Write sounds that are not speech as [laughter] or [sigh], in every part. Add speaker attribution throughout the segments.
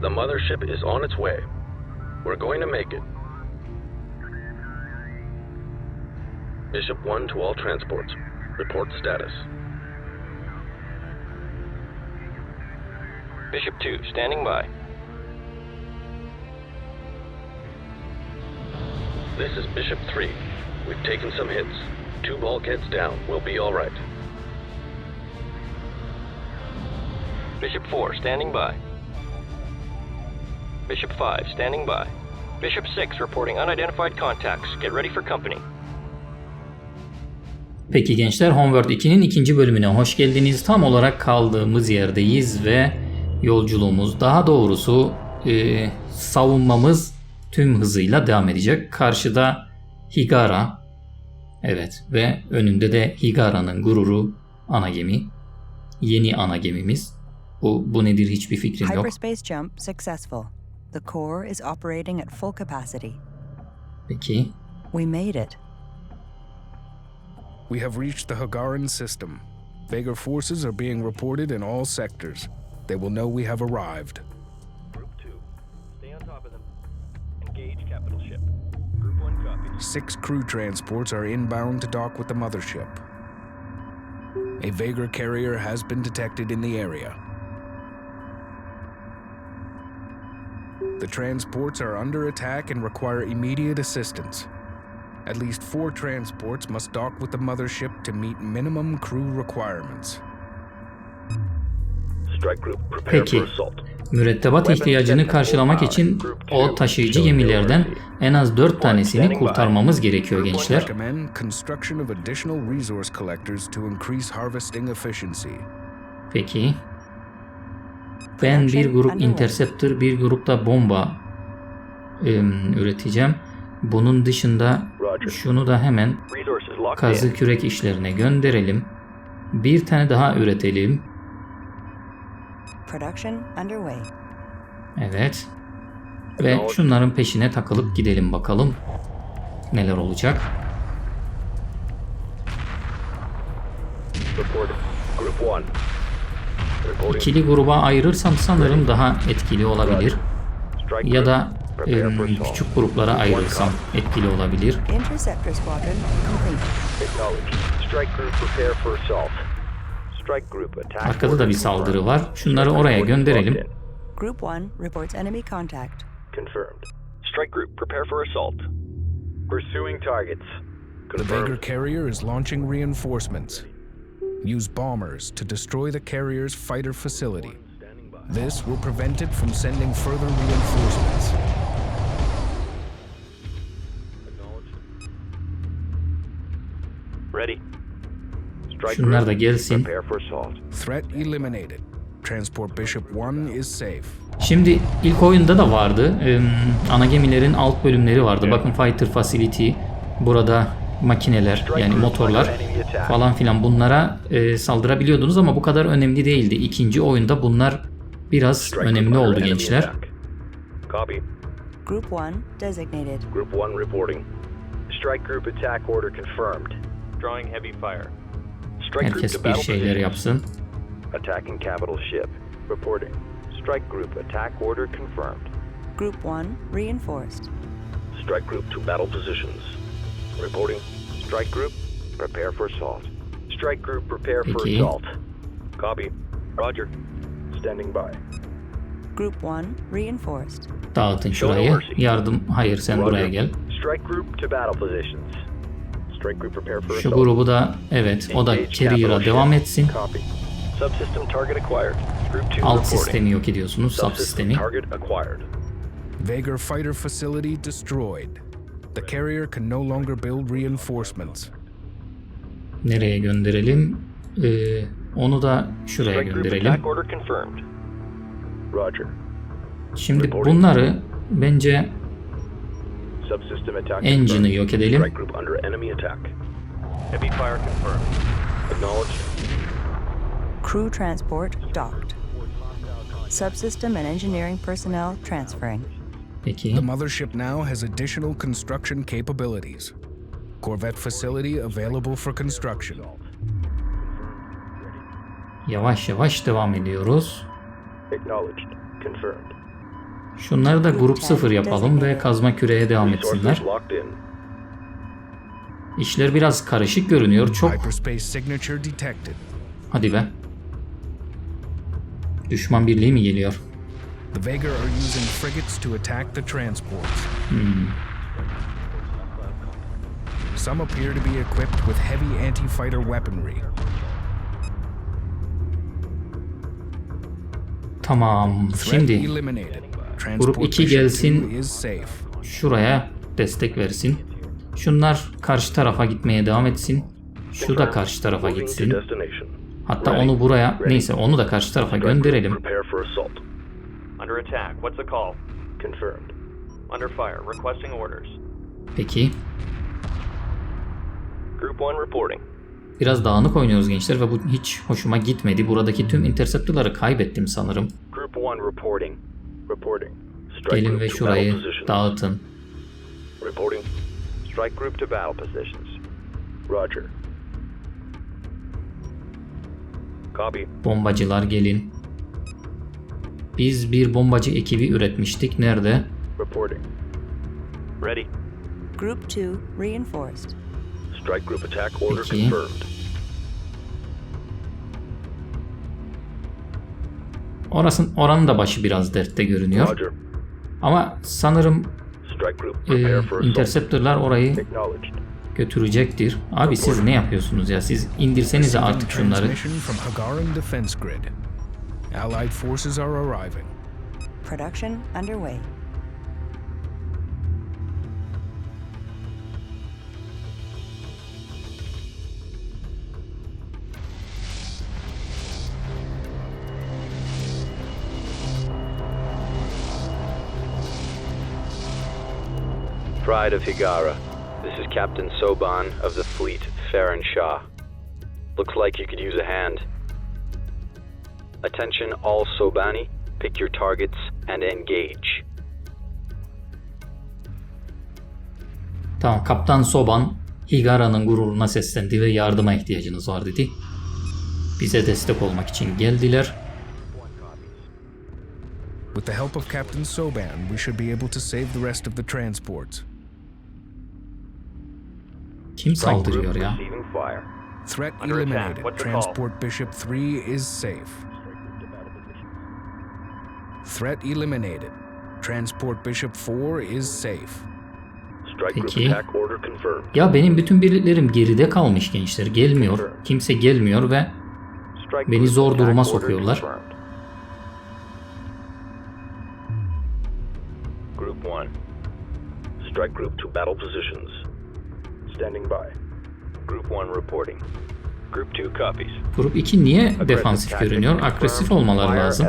Speaker 1: The mothership is on its way. We're going to make it. Bishop 1 to all transports. Report status.
Speaker 2: Bishop 2, standing by.
Speaker 1: This is Bishop 3. We've taken some hits. Two bulkheads down. We'll be all right.
Speaker 2: Bishop 4, standing by. Bishop 5, standing by. Bishop 6, reporting unidentified contacts. Get ready for company.
Speaker 3: Peki gençler Homeworld 2'nin ikinci bölümüne hoş geldiniz. Tam olarak kaldığımız yerdeyiz ve yolculuğumuz daha doğrusu e, savunmamız tüm hızıyla devam edecek. Karşıda Higara evet ve önünde de Higara'nın gururu ana gemi. Yeni ana gemimiz. Bu, bu nedir hiçbir fikrim yok.
Speaker 4: Hyperspace jump successful. The core is operating at full capacity.
Speaker 3: Peki
Speaker 4: We made it.
Speaker 5: We have reached the Hagaran system. Vagar forces are being reported in all sectors. They will know we have arrived.
Speaker 2: Group 2, stay on top of them. Engage capital ship. Group 1 copy.
Speaker 5: Six crew transports are inbound to dock with the mothership. A Vagar carrier has been detected in the area. The transports are under attack and require immediate assistance. At least four transports must dock with the mothership to meet minimum crew requirements.
Speaker 1: Strike group, prepare
Speaker 3: Peki.
Speaker 1: for assault.
Speaker 3: mürettebat ihtiyacını karşılamak için o taşıyıcı gemilerden en az 4 tanesini kurtarmamız gerekiyor gençler.
Speaker 5: Recommend construction of additional resource collectors to increase harvesting efficiency.
Speaker 3: Peki. Ben bir grup interceptor, bir grupta bomba em, üreteceğim. Bunun dışında şunu da hemen kazı kürek işlerine gönderelim. Bir tane daha üretelim.
Speaker 4: Production underway.
Speaker 3: Evet. Ve şunların peşine takılıp gidelim bakalım. Neler olacak.
Speaker 1: Reporting. Group 1. Reporting.
Speaker 3: İkili gruba ayırırsam sanırım daha etkili olabilir. Ya da küçük gruplara ayırırsam etkili olabilir. Arkada da bir saldırı var. Şunları oraya gönderelim.
Speaker 4: Group 1 reports enemy contact.
Speaker 1: Confirmed.
Speaker 2: Strike group, prepare for assault.
Speaker 1: Pursuing targets.
Speaker 5: The Vagar carrier is launching reinforcements. Use bombers to destroy the carrier's fighter facility. This will prevent it from sending further reinforcements.
Speaker 2: Ready.
Speaker 1: Strike
Speaker 3: Şunlar
Speaker 1: group,
Speaker 3: da gelsin.
Speaker 1: Prepare for assault.
Speaker 5: Threat eliminated. Transport Bishop 1 is safe.
Speaker 3: Şimdi ilk oyunda da vardı. Em, ana gemilerin alt bölümleri vardı. Bakın Fighter Facility. Burada makineler yani motorlar falan filan bunlara e, saldırabiliyordunuz ama bu kadar önemli değildi. İkinci oyunda bunlar biraz önemli oldu gençler.
Speaker 4: Group 1 designated.
Speaker 1: Group 1 reporting. Strike group attack order confirmed.
Speaker 2: Drawing heavy fire. Strike group
Speaker 3: Herkes bir şeyler yapsın.
Speaker 1: Attacking capital ship. Reporting. Strike group attack order confirmed.
Speaker 4: Group 1 reinforced.
Speaker 1: Strike group to battle positions. Reporting. Strike group, prepare for assault. Strike group, prepare for
Speaker 3: Peki.
Speaker 1: assault. Copy. Roger. Standing by.
Speaker 4: Group 1 reinforced.
Speaker 3: Dağıtın şurayı. Yardım hayır sen buraya
Speaker 1: Roger.
Speaker 3: gel.
Speaker 1: Strike group to battle positions. Strike group, prepare for
Speaker 3: Şu
Speaker 1: assault.
Speaker 3: grubu da evet o da carrier'a devam etsin.
Speaker 1: Copy. Subsystem target acquired. Group 2
Speaker 3: Alt
Speaker 1: reporting.
Speaker 3: sistemi yok ediyorsunuz.
Speaker 1: Subsystem
Speaker 3: Subsistemi.
Speaker 1: target acquired.
Speaker 5: Vagar fighter facility destroyed. The carrier can no longer build reinforcements.
Speaker 3: Nereye gönderelim? Ee, onu da şuraya gönderelim. Şimdi bunları bence engine'ı yok edelim.
Speaker 4: Crew transport docked. Subsystem and engineering personnel transferring.
Speaker 3: Peki.
Speaker 5: The mothership now has additional construction capabilities. Corvette facility available for construction.
Speaker 3: Yavaş yavaş devam ediyoruz.
Speaker 1: Acknowledged. Confirmed.
Speaker 3: Şunları da grup sıfır yapalım ve kazma küreye devam etsinler. İşler biraz karışık görünüyor. Çok hadi be. Düşman birliği mi geliyor?
Speaker 5: The Some appear to be equipped with heavy anti-fighter weaponry.
Speaker 3: Tamam. Şimdi gelsin.
Speaker 5: 2 is safe.
Speaker 3: şuraya destek versin. Şunlar karşı tarafa gitmeye devam etsin. Şu da karşı tarafa gitsin. Hatta onu buraya neyse onu da karşı tarafa gönderelim.
Speaker 1: Prepare
Speaker 3: Biraz dağınık oynuyoruz gençler ve bu hiç hoşuma gitmedi. Buradaki tüm interceptor'ları kaybettim sanırım.
Speaker 1: Group 1 reporting. Reporting. Strike
Speaker 3: Gelin
Speaker 1: group
Speaker 3: ve
Speaker 1: to
Speaker 3: şurayı
Speaker 1: battle positions.
Speaker 3: dağıtın.
Speaker 1: Reporting. Strike group to battle positions. Roger. Copy.
Speaker 3: Bombacılar gelin. Biz bir bombacı ekibi üretmiştik. Nerede?
Speaker 1: Reporting.
Speaker 2: Ready.
Speaker 4: Group 2 reinforced.
Speaker 1: Strike group attack order
Speaker 3: Peki.
Speaker 1: confirmed.
Speaker 3: Orasın, oranın da başı biraz dertte görünüyor.
Speaker 1: Roger.
Speaker 3: Ama sanırım e, interceptor'lar orayı götürecektir. Abi siz ne yapıyorsunuz ya? Siz indirsenize artık şunları.
Speaker 5: Allied forces are arriving.
Speaker 4: Production underway.
Speaker 6: Pride of Higara. This is Captain Soban of the fleet, Farron Shah. Looks like you could use a hand. Attention all Sobani, pick your targets and engage.
Speaker 3: Tamam Kaptan Soban Higara'nın gururuna seslendi ve yardıma ihtiyacınız var dedi. Bize destek olmak için geldiler.
Speaker 5: With the help of Captain Soban, we should be able to save the rest of the transports.
Speaker 3: Kim saldırıyor ya?
Speaker 5: Threat eliminated. Transport Bishop 3 is safe. Threat eliminated. Transport Bishop 4 is safe.
Speaker 1: Strike group
Speaker 3: Peki.
Speaker 1: attack order confirmed.
Speaker 3: Ya benim bütün birliklerim geride kalmış gençler. Gelmiyor. Kimse gelmiyor ve Beni zor duruma sokuyorlar.
Speaker 1: Group 1. Strike group to battle positions. Standing by. Group 1 reporting.
Speaker 2: Group 2 copies.
Speaker 3: Grup 2 niye defansif görünüyor? Agresif olmaları lazım.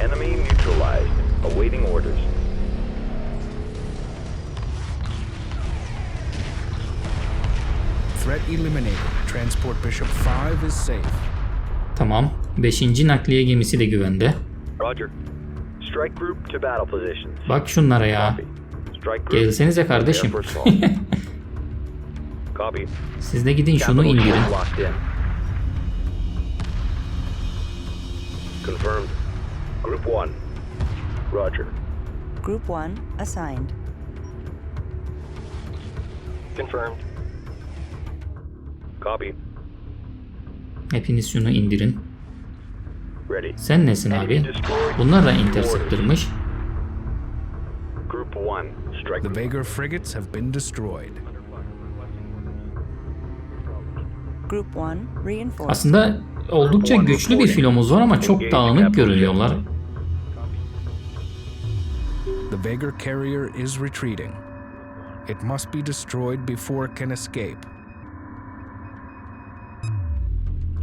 Speaker 1: Enemy neutralized. Awaiting orders.
Speaker 5: Threat eliminated. Transport Bishop 5 is safe.
Speaker 3: Tamam. 5. nakliye gemisi de güvende.
Speaker 1: Roger.
Speaker 3: Bak şunlara ya.
Speaker 1: Copy. Strike group.
Speaker 3: Gelsenize kardeşim. [laughs] Siz de gidin şunu indirin.
Speaker 1: Confirmed. Group 1. Roger.
Speaker 4: Group 1 assigned.
Speaker 2: Confirmed.
Speaker 1: Copy.
Speaker 3: Hepiniz şunu indirin. Sen nesin abi? Bunlar da interceptor'mış.
Speaker 1: Group 1. Strike
Speaker 5: The. Vega frigates have been destroyed.
Speaker 4: Group 1 reinforced.
Speaker 3: Aslında oldukça güçlü bir filomuz var ama çok dağınık görünüyorlar.
Speaker 5: The Vega carrier is retreating. It must be destroyed before it can escape.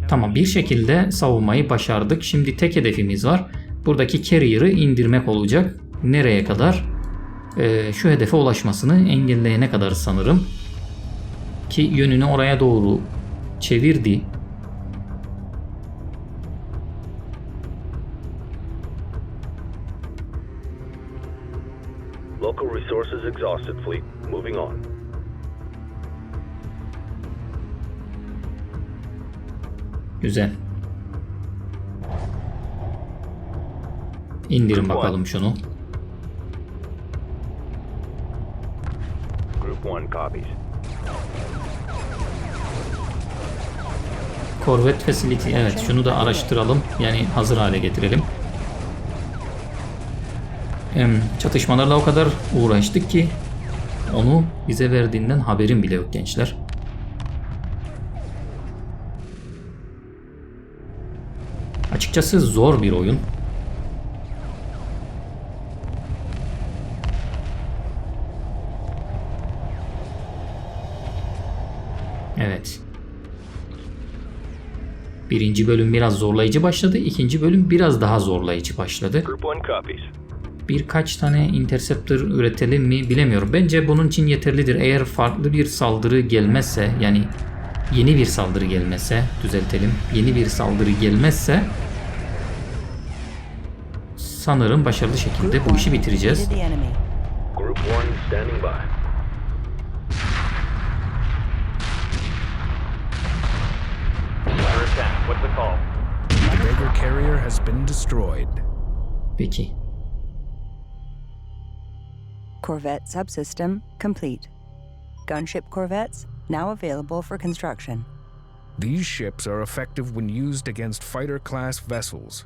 Speaker 3: Tamam bir şekilde savunmayı başardık. Şimdi tek hedefimiz var. Buradaki carrier'ı indirmek olacak. Nereye kadar? Ee, şu hedefe ulaşmasını engelleyene kadar sanırım. Ki yönünü oraya doğru çevirdi.
Speaker 1: Local resources exhausted, fleet. Moving on.
Speaker 3: Güzel. İndirin bakalım şunu.
Speaker 2: Group 1 copies.
Speaker 3: Corvette Facility. Evet şunu da araştıralım. Yani hazır hale getirelim. Çatışmalarla o kadar uğraştık ki onu bize verdiğinden haberim bile yok gençler. Açıkçası zor bir oyun. Evet. Birinci bölüm biraz zorlayıcı başladı. ikinci bölüm biraz daha zorlayıcı başladı.
Speaker 2: Group 1 copies.
Speaker 3: Birkaç tane interceptor üretelim mi bilemiyorum. Bence bunun için yeterlidir. Eğer farklı bir saldırı gelmezse yani yeni bir saldırı gelmezse düzeltelim. Yeni bir saldırı gelmezse sanırım başarılı şekilde bu işi bitireceğiz.
Speaker 4: defeated the enemy.
Speaker 1: Group 1 standing by.
Speaker 2: Under attack. What's the call?
Speaker 5: The Vega carrier has been destroyed.
Speaker 3: Peki.
Speaker 4: Corvette subsystem complete. Gunship corvettes now available for construction.
Speaker 5: These ships are effective when used against fighter class vessels.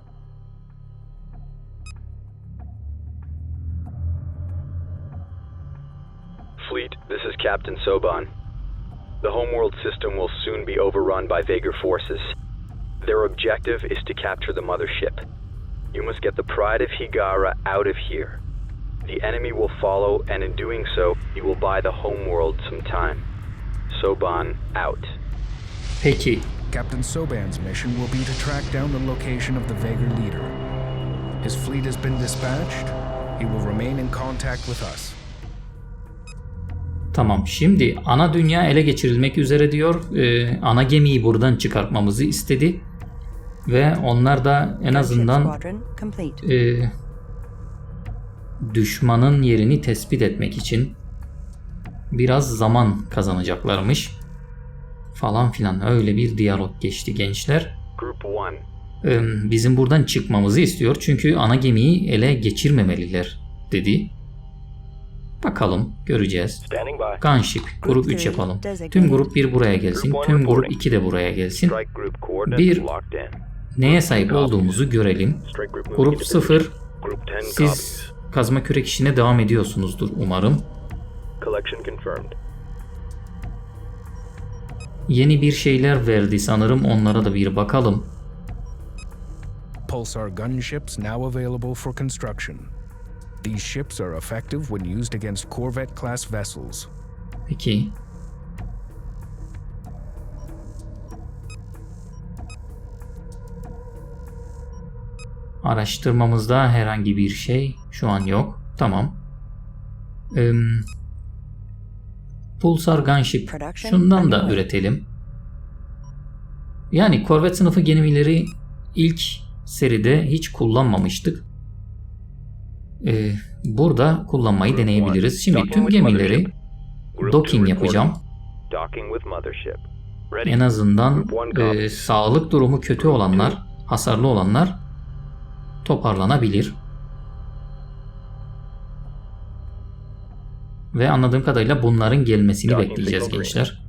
Speaker 6: Captain Soban. The homeworld system will soon be overrun by Vagar forces. Their objective is to capture the mothership. You must get the Pride of Higara out of here. The enemy will follow, and in doing so, you will buy the homeworld some time. Soban out.
Speaker 3: Peki.
Speaker 5: Captain Soban's mission will be to track down the location of the Vagar leader. His fleet has been dispatched. He will remain in contact with us.
Speaker 3: Tamam. Şimdi ana dünya ele geçirilmek üzere diyor. Ee, ana gemiyi buradan çıkartmamızı istedi. Ve onlar da en azından e, düşmanın yerini tespit etmek için biraz zaman kazanacaklarmış. Falan filan öyle bir diyalog geçti gençler.
Speaker 6: Group 1,
Speaker 3: Ee, bizim buradan çıkmamızı istiyor çünkü ana gemiyi ele geçirmemeliler dedi. Bakalım göreceğiz. Gunship grup 3 yapalım. Tüm grup 1 buraya gelsin. Tüm grup 2 de buraya gelsin. Bir neye sahip olduğumuzu görelim. Grup
Speaker 2: into
Speaker 3: 0
Speaker 2: Group 10
Speaker 3: siz kazma kürek işine devam ediyorsunuzdur umarım. Yeni bir şeyler verdi sanırım onlara da bir bakalım.
Speaker 5: Pulsar gunships now available for construction. These ships are effective when used against Corvette class vessels.
Speaker 3: Peki. Araştırmamızda herhangi bir şey şu an yok. Tamam. Ee, Pulsar Gunship.
Speaker 4: Production
Speaker 3: Şundan da üretelim. Yani korvet sınıfı gemileri ilk seride hiç kullanmamıştık. Ee, burada kullanmayı deneyebiliriz. Şimdi tüm gemileri docking yapacağım. En azından e, sağlık durumu kötü olanlar, hasarlı olanlar toparlanabilir. Ve anladığım kadarıyla bunların gelmesini bekleyeceğiz gençler.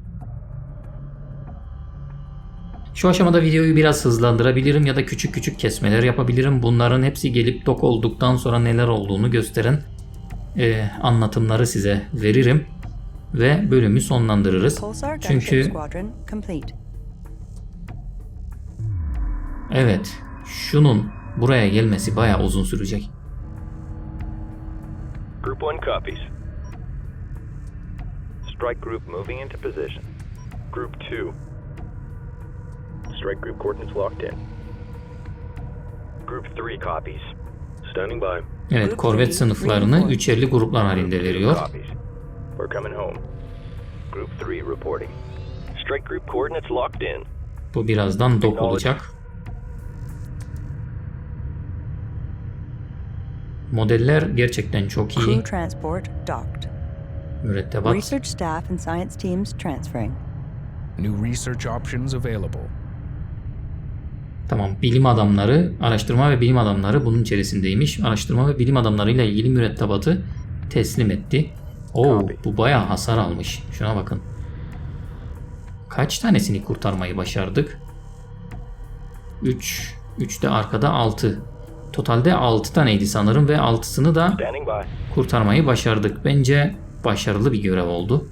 Speaker 3: Şu aşamada videoyu biraz hızlandırabilirim ya da küçük küçük kesmeler yapabilirim. Bunların hepsi gelip dok olduktan sonra neler olduğunu gösteren e, anlatımları size veririm. Ve bölümü sonlandırırız. Çünkü. Evet, şunun buraya gelmesi bayağı uzun sürecek.
Speaker 2: Group 1 copies. Strike group moving into position. Group 2. Strike group coordinates locked in. Group 3 copies. Standing by.
Speaker 3: Evet, korvet sınıflarını üçerli gruplar halinde veriyor.
Speaker 2: Copies. We're coming home. Group 3 reporting. Strike group coordinates locked in.
Speaker 3: Bu birazdan dok olacak. Modeller gerçekten çok
Speaker 4: Crew
Speaker 3: iyi.
Speaker 4: transport docked.
Speaker 3: Mürettebat.
Speaker 4: Research staff and science teams transferring.
Speaker 5: New research options available.
Speaker 3: Tamam bilim adamları, araştırma ve bilim adamları bunun içerisindeymiş. Araştırma ve bilim adamlarıyla ilgili mürettebatı teslim etti. Oo bu bayağı hasar almış. Şuna bakın. Kaç tanesini kurtarmayı başardık? 3. 3 de arkada 6. Totalde 6 taneydi sanırım ve 6'sını da kurtarmayı başardık. Bence başarılı bir görev oldu.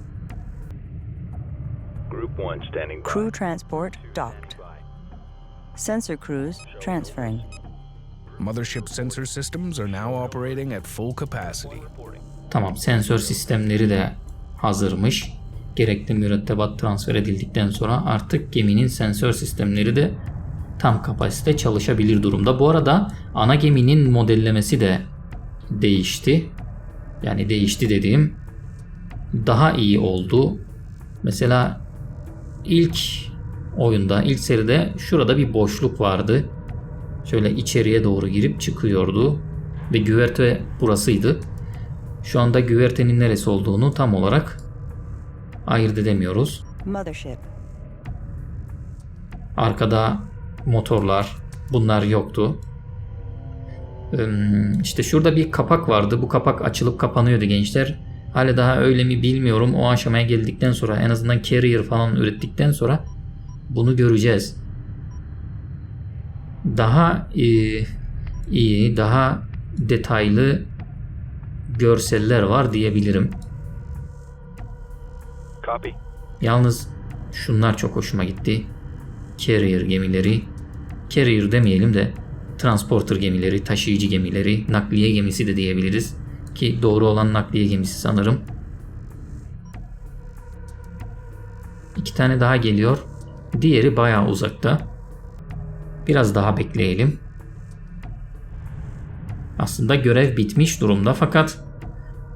Speaker 2: Group 1 standing by.
Speaker 4: Crew transport docked. Sensor crews transferring.
Speaker 5: Mothership sensor systems are now operating at full capacity.
Speaker 3: Tamam sensör sistemleri de hazırmış. Gerekli mürettebat transfer edildikten sonra artık geminin sensör sistemleri de tam kapasite çalışabilir durumda. Bu arada ana geminin modellemesi de değişti. Yani değişti dediğim daha iyi oldu. Mesela ilk oyunda, ilk seride şurada bir boşluk vardı. Şöyle içeriye doğru girip çıkıyordu. Ve güverte burasıydı. Şu anda güvertenin neresi olduğunu tam olarak ayırt edemiyoruz.
Speaker 4: Mothership.
Speaker 3: Arkada motorlar bunlar yoktu. İşte şurada bir kapak vardı. Bu kapak açılıp kapanıyordu gençler. Hala daha öyle mi bilmiyorum. O aşamaya geldikten sonra en azından carrier falan ürettikten sonra bunu göreceğiz. Daha iyi, iyi daha detaylı görseller var diyebilirim.
Speaker 2: Copy.
Speaker 3: Yalnız şunlar çok hoşuma gitti. Carrier gemileri. Carrier demeyelim de transporter gemileri, taşıyıcı gemileri, nakliye gemisi de diyebiliriz. Ki doğru olan nakliye gemisi sanırım. İki tane daha geliyor. Diğeri bayağı uzakta. Biraz daha bekleyelim. Aslında görev bitmiş durumda fakat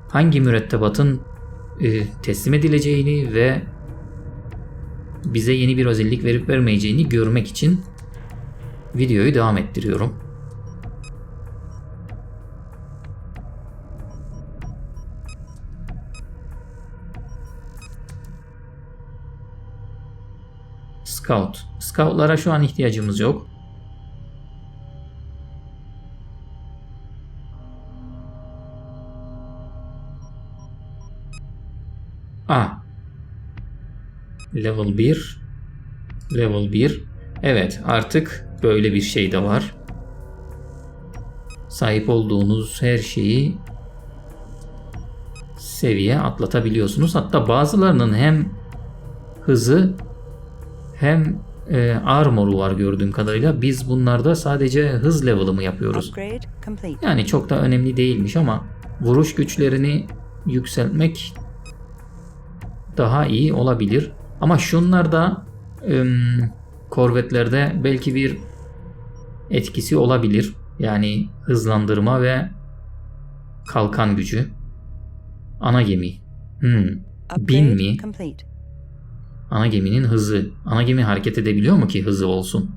Speaker 3: hangi mürettebatın e, teslim edileceğini ve bize yeni bir özellik verip vermeyeceğini görmek için videoyu devam ettiriyorum. Scout. Scoutlara şu an ihtiyacımız yok. A. Level 1. Level 1. Evet artık böyle bir şey de var. Sahip olduğunuz her şeyi seviye atlatabiliyorsunuz. Hatta bazılarının hem hızı hem e, armoru var gördüğüm kadarıyla. Biz bunlarda sadece hız level'ı mı yapıyoruz? Yani çok da önemli değilmiş ama vuruş güçlerini yükseltmek daha iyi olabilir. Ama şunlar da ım, korvetlerde belki bir etkisi olabilir. Yani hızlandırma ve kalkan gücü. Ana gemi. Hmm. Bin mi? Ana geminin hızı. Ana gemi hareket edebiliyor mu ki hızı olsun?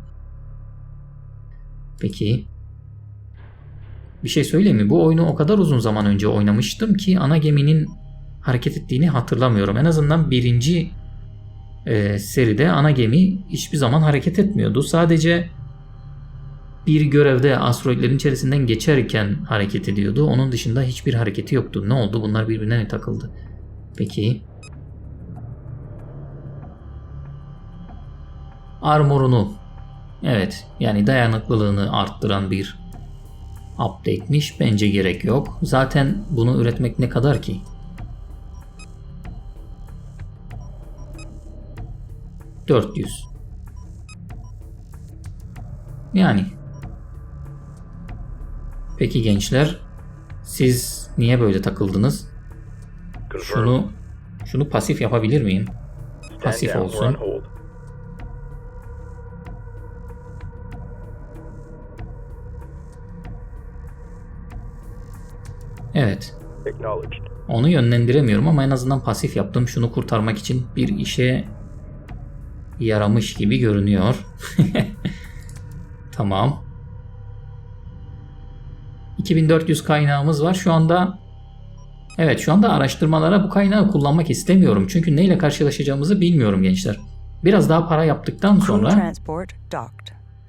Speaker 3: Peki. Bir şey söyleyeyim mi? Bu oyunu o kadar uzun zaman önce oynamıştım ki ana geminin hareket ettiğini hatırlamıyorum. En azından birinci e, seride ana gemi hiçbir zaman hareket etmiyordu. Sadece bir görevde asteroidlerin içerisinden geçerken hareket ediyordu. Onun dışında hiçbir hareketi yoktu. Ne oldu? Bunlar birbirine mi takıldı? Peki. Armorunu evet yani dayanıklılığını arttıran bir update'miş. Bence gerek yok. Zaten bunu üretmek ne kadar ki? ...400. Yani. Peki gençler... ...siz niye böyle takıldınız? Şunu... ...şunu pasif yapabilir miyim? Pasif olsun. Evet. Onu yönlendiremiyorum ama en azından pasif yaptım. Şunu kurtarmak için bir işe yaramış gibi görünüyor. [laughs] tamam. 2400 kaynağımız var. Şu anda Evet şu anda araştırmalara bu kaynağı kullanmak istemiyorum. Çünkü neyle karşılaşacağımızı bilmiyorum gençler. Biraz daha para yaptıktan sonra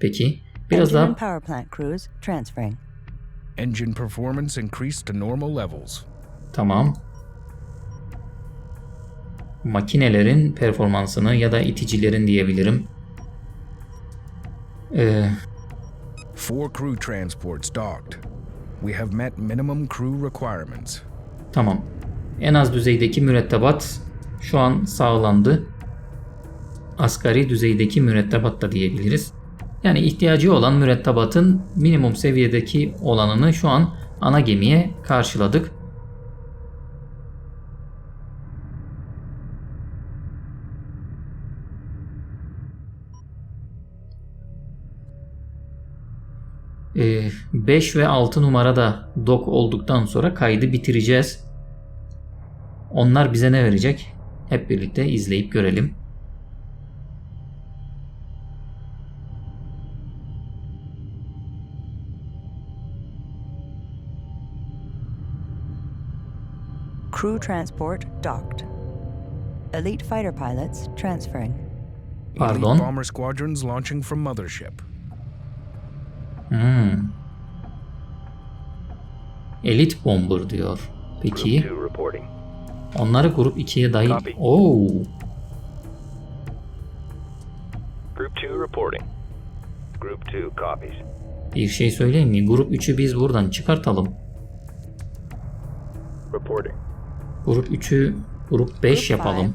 Speaker 3: peki Biraz daha
Speaker 5: Engine performance increased to normal levels.
Speaker 3: Tamam. Makinelerin performansını ya da iticilerin diyebilirim. Ee,
Speaker 5: Four crew transports docked. We have met minimum crew requirements.
Speaker 3: tamam. En az düzeydeki mürettebat şu an sağlandı. Asgari düzeydeki mürettebat da diyebiliriz. Yani ihtiyacı olan mürettebatın minimum seviyedeki olanını şu an ana gemiye karşıladık. Ee, 5 ve 6 numarada dok olduktan sonra kaydı bitireceğiz. Onlar bize ne verecek? Hep birlikte izleyip görelim.
Speaker 4: Crew transport docked. Elite fighter pilots transferring.
Speaker 3: Pardon.
Speaker 5: Elite bomber squadrons launching from mothership.
Speaker 3: Hmm. Elite Bomber diyor. Peki.
Speaker 2: Group 2 reporting.
Speaker 3: Onları grup 2'ye dahil...
Speaker 2: Copy.
Speaker 3: Oo.
Speaker 2: Group 2 reporting. Group 2 copies.
Speaker 3: Bir şey söyleyeyim mi? Grup 3'ü biz buradan çıkartalım. Grup 3'ü grup 5
Speaker 4: Group
Speaker 3: yapalım.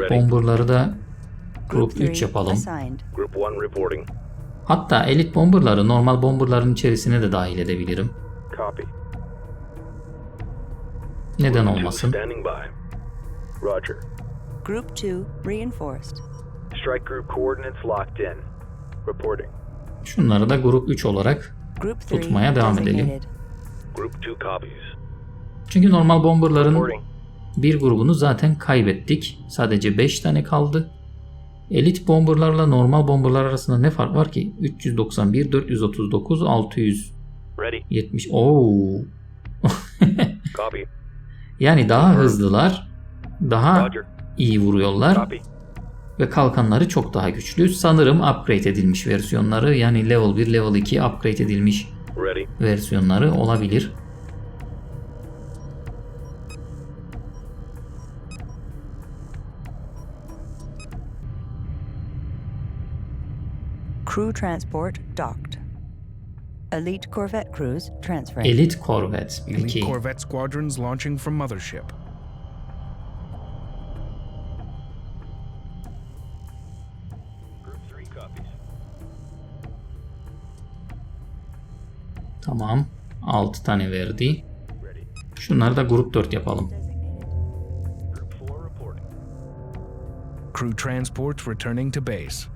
Speaker 2: Ready.
Speaker 3: Bomber'ları da grup 3
Speaker 4: 3
Speaker 3: yapalım.
Speaker 4: assigned.
Speaker 2: Group 1 reporting.
Speaker 3: Hatta Elite Bomber'ları normal bomber'ların içerisine de dahil edebilirim. Neden olmasın?
Speaker 2: Roger.
Speaker 4: Group 2 reinforced.
Speaker 2: Strike group coordinates locked in. Reporting.
Speaker 3: Şunları da grup 3 olarak
Speaker 4: Group 3
Speaker 3: Tutmaya devam edelim.
Speaker 2: Group 2 copies.
Speaker 3: Çünkü normal bomber'ların bir grubunu zaten kaybettik. Sadece 5 tane kaldı. Elite bomberlarla normal bomberlar arasında ne fark var ki? 391, 439, 670.
Speaker 2: Ready.
Speaker 3: Oo. [laughs]
Speaker 2: Copy.
Speaker 3: Yani daha hızlılar, daha iyi vuruyorlar ve kalkanları çok daha güçlü. Sanırım upgrade edilmiş versiyonları yani level 1, level 2 upgrade edilmiş versiyonları olabilir.
Speaker 4: Crew transport docked. Elite corvette crews transferring.
Speaker 3: Elite Corvette.
Speaker 5: Elite
Speaker 3: Peki.
Speaker 5: corvette squadrons launching from mothership.
Speaker 2: Group 3 copies.
Speaker 3: Tamam. 6 tane verdi. Şunları da grup 4 yapalım.
Speaker 2: Group 4 reporting.
Speaker 5: Crew transports returning to base.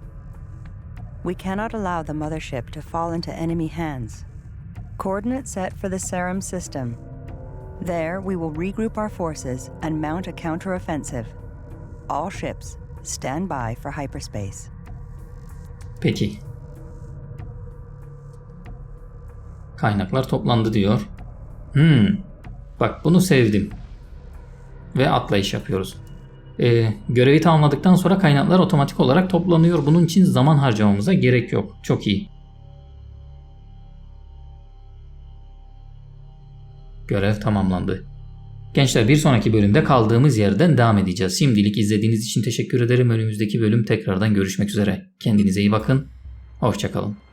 Speaker 4: We cannot allow the mothership to fall into enemy hands. Coordinates set for the Serum system. There, we will regroup our forces and mount a counteroffensive. All ships, stand by for hyperspace.
Speaker 3: Peki. Kaynaklar toplandı diyor. Hmm. Bak bunu sevdim. Ve atlayış yapıyoruz. Ee, görevi tamamladıktan sonra kaynaklar otomatik olarak toplanıyor. Bunun için zaman harcamamıza gerek yok. Çok iyi. Görev tamamlandı. Gençler bir sonraki bölümde kaldığımız yerden devam edeceğiz. Şimdilik izlediğiniz için teşekkür ederim. Önümüzdeki bölüm tekrardan görüşmek üzere. Kendinize iyi bakın. Hoşçakalın.